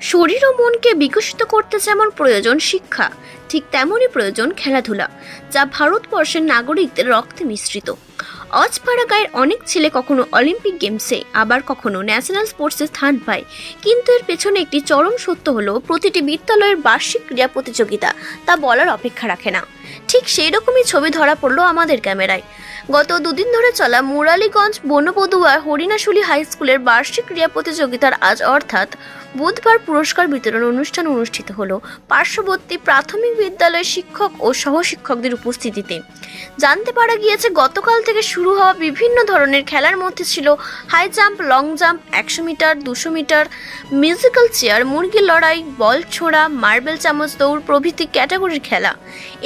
শরীর ও মনকে বিকশিত করতে যেমন প্রয়োজন শিক্ষা, ঠিক তেমনই প্রয়োজন খেলাধুলা, যা ভারতবর্ষের নাগরিকদের রক্তে মিশ্রিত। অজপাড়া গায়ের অনেক ছেলে কখনো অলিম্পিক গেমসে, আবার কখনো ন্যাশনাল স্পোর্টসে স্থান পায়। কিন্তু এর পেছনে একটি চরম সত্য হলো, প্রতিটি বিদ্যালয়ের বার্ষিক ক্রীড়া প্রতিযোগিতা তা বলার অপেক্ষা রাখে না। ঠিক সেই রকমই ছবি ধরা পড়ল আমাদের ক্যামেরায়। গত দুদিন ধরে চলা মুরালীগঞ্জ বনপদুয়া হরিণাশুলি হাই স্কুলের বার্ষিক ক্রীড়া প্রতিযোগিতার আজ অর্থাৎ বুধবার পুরস্কার বিতরণ অনুষ্ঠান অনুষ্ঠিত হলো পার্শ্ববর্তী প্রাথমিক বিদ্যালয়ের শিক্ষক ও সহশিক্ষকদের উপস্থিতিতে। জানতে পারা গিয়েছে, গতকাল থেকে শুরু হওয়া বিভিন্ন ধরনের খেলার মধ্যে ছিল হাই জাম্প, লং জাম্প, একশো মিটার, দুশো মিটার, মিউজিক্যাল চেয়ার মুরগি লড়াই, বল ছোড়া, মার্বেল চামচ দৌড় প্রভৃতি ক্যাটাগরির খেলা।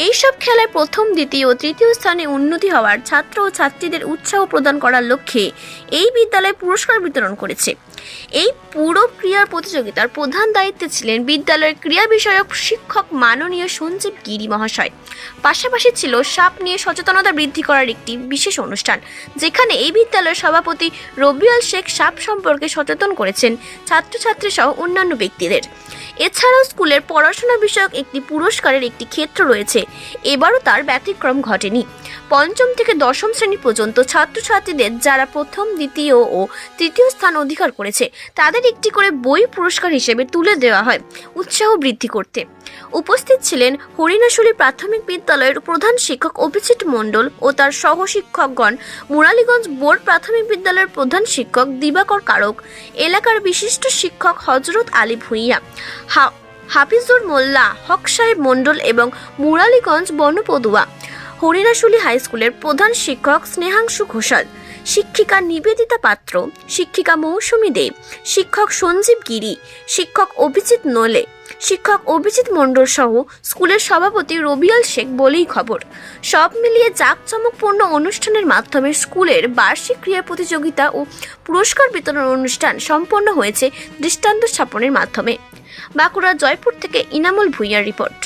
এইসব খেলায় প্রথম, দ্বিতীয় ও তৃতীয় স্থানে উন্নতি হওয়ার ছাত্র ও ছাত্রীদের উৎসাহ প্রদান করার লক্ষ্যে এই বিদ্যালয় পুরস্কার বিতরণ করেছে। এই পুরো ক্রীড়া প্রতিযোগিতার প্রধান দায়িত্বে ছিলেন বিদ্যালয়ের ক্রীড়া বিষয়ক শিক্ষক মাননীয় সঞ্জীব গিরি মহাশয়। পাশাপাশি ছিল সাপ নিয়ে সচেতনতা বৃদ্ধি করার একটি বিশেষ অনুষ্ঠান, যেখানে এই বিদ্যালয়ের সভাপতি রবিউল শেখ সাপ সম্পর্কে সচেতন করেছেন ছাত্রছাত্রী সহ অন্যান্য ব্যক্তিদের। এছাড়াও স্কুলের পড়াশোনা বিষয়ক একটি পুরস্কারের একটি ক্ষেত্র রয়েছে, এবারও তার ব্যতিক্রম ঘটেনি। পঞ্চম থেকে দশম শ্রেণি পর্যন্ত ছাত্রছাত্রীদের যারা প্রথম, দ্বিতীয় ও তৃতীয় স্থান অধিকার করেছে তাদের একটি করে বই পুরস্কার হিসেবে তুলে দেওয়া হয় উৎসাহ বৃদ্ধি করতে। উপস্থিত ছিলেন হরিণাশুলি প্রাথমিক বিদ্যালয়ের প্রধান শিক্ষক অভিজিৎ মণ্ডল ও তার সহশিক্ষকগণ, মুরালীগঞ্জ বোর্ড প্রাথমিক বিদ্যালয়ের প্রধান শিক্ষক দিবাকর কারক, এলাকার বিশিষ্ট শিক্ষক হজরত আলী ভুঁইয়া হাফিজুর মোল্লা, হক সাহেব মণ্ডল এবং মুরালীগঞ্জ বনপদুয়া। হরিণাশুলি হাই স্কুলের প্রধান শিক্ষক স্নেহাংশু ঘোষাল, শিক্ষিকা নিবেদিতা পাত্র, শিক্ষিকা মৌসুমী দেব শিক্ষক সঞ্জীব গিরি, শিক্ষক অভিজিৎ নোলে, শিক্ষক অভিজিৎ মণ্ডল সহ স্কুলের সভাপতি রবিয়াল শেখ বলেই খবর। সব মিলিয়ে জাঁকজমকপূর্ণ অনুষ্ঠানের মাধ্যমে স্কুলের বার্ষিক ক্রীড়া প্রতিযোগিতা ও পুরস্কার বিতরণ অনুষ্ঠান সম্পন্ন হয়েছে দৃষ্টান্ত স্থাপনের মাধ্যমে। বাঁকুড়া জয়পুর থেকে ইনামুল ভুইয়ার রিপোর্ট।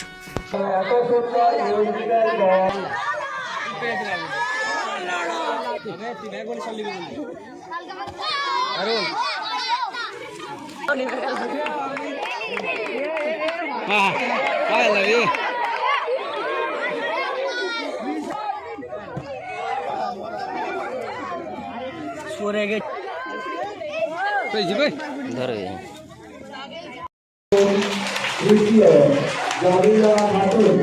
হ্যাঁ হ্যাঁ লাগে সরে গেছে যাবে ধরে তৃতীয় জামিলা খাতুন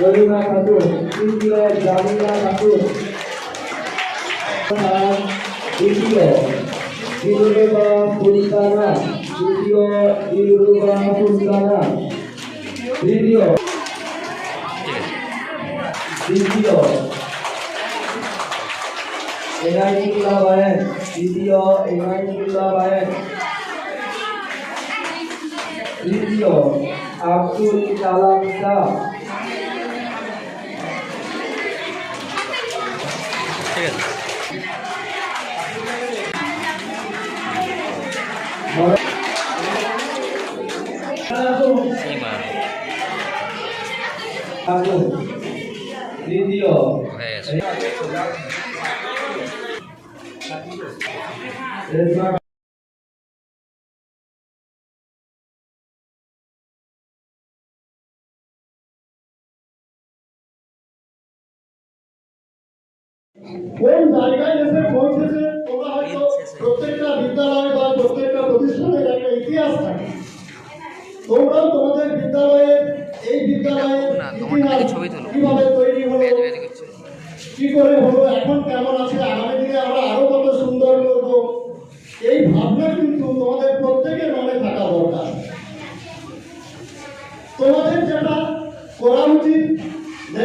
রবিনা খাতুন তৃতীয় জামিলা খাতুন দ্বিতীয় দিলুরেবা ফুলকানা তৃতীয় দিলুরেবা ফুলকানা তৃতীয় তৃতীয় এনাইতুল্লাহ বায়েন তৃতীয় এনাইতুল্লাহ বায়েন তৃতীয় আব্দুল কালাম শাহ ঠিক কোন জায়গায় এসে পৌঁছেছে তোমরা হয়তো প্রত্যেকটা বিদ্যালয়ে বা প্রত্যেকটা প্রতিষ্ঠানের একটা ইতিহাস থাকে তোমরাও তোমাদের এই কীভাবে তৈরি হলো কি করে হলো এখন কেমন আছে আগামী দিনে আমরা আরও কত সুন্দর করব এই ভাবনা কিন্তু তোমাদের প্রত্যেকের মনে থাকা দরকার। তোমাদের